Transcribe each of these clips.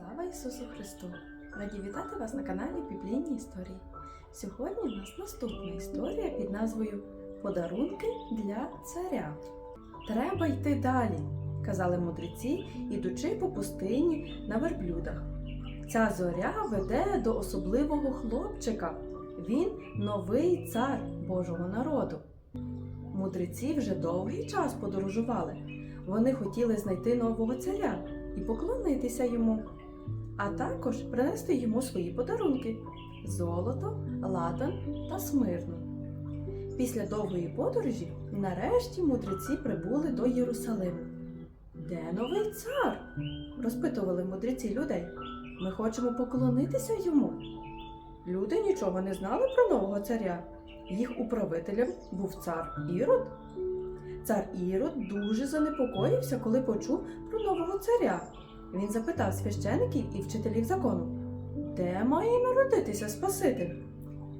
Слава Ісусу Христу! Раді вітати вас на каналі Біблійні історії. Сьогодні у нас наступна історія під назвою Подарунки для царя. Треба йти далі, казали мудреці, ідучи по пустині на верблюдах. Ця зоря веде до особливого хлопчика. Він новий цар Божого народу. Мудреці вже довгий час подорожували. Вони хотіли знайти нового царя і поклонитися йому, а також принести йому свої подарунки золото, ладан та смирну. Після довгої подорожі нарешті мудреці прибули до Єрусалиму. Де новий цар? розпитували мудреці людей. Ми хочемо поклонитися йому. Люди нічого не знали про нового царя. Їх управителем був цар Ірод. Цар Ірод дуже занепокоївся, коли почув про нового царя. Він запитав священиків і вчителів закону, де має народитися Спаситель?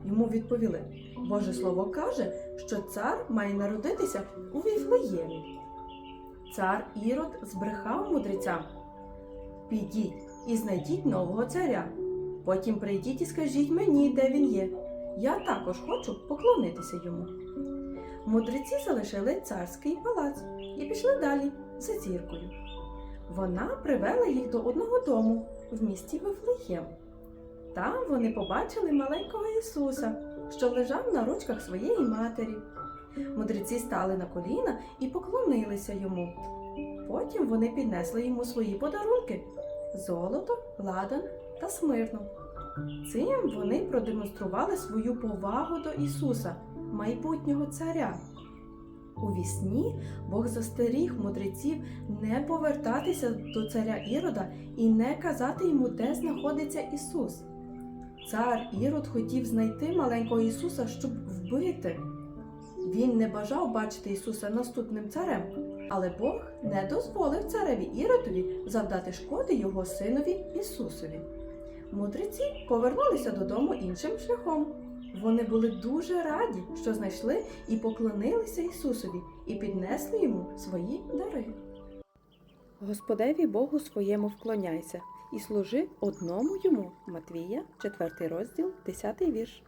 Йому відповіли: Боже Слово каже, що цар має народитися у Віфлеємі. Цар Ірод збрехав мудрецям: Підіть і знайдіть нового царя. Потім прийдіть і скажіть мені, де він є. Я також хочу поклонитися йому. Мудреці залишили царський палац і пішли далі за зіркою. Вона привела їх до одного дому в місті Вифлеєм. Там вони побачили маленького Ісуса, що лежав на ручках своєї матері. Мудреці стали на коліна і поклонилися йому. Потім вони піднесли йому свої подарунки золото, ладан та смирну. Цим вони продемонстрували свою повагу до Ісуса, майбутнього царя. У вісні Бог застеріг мудреців не повертатися до царя Ірода і не казати йому, де знаходиться Ісус. Цар Ірод хотів знайти маленького Ісуса, щоб вбити. Він не бажав бачити Ісуса наступним царем, але Бог не дозволив цареві Іродові завдати шкоди його синові Ісусові. Мудреці повернулися додому іншим шляхом. Вони були дуже раді, що знайшли і поклонилися Ісусові, і піднесли йому свої дари. Господеві Богу своєму вклоняйся і служи одному йому. Матвія, 4 розділ, 10 вірш.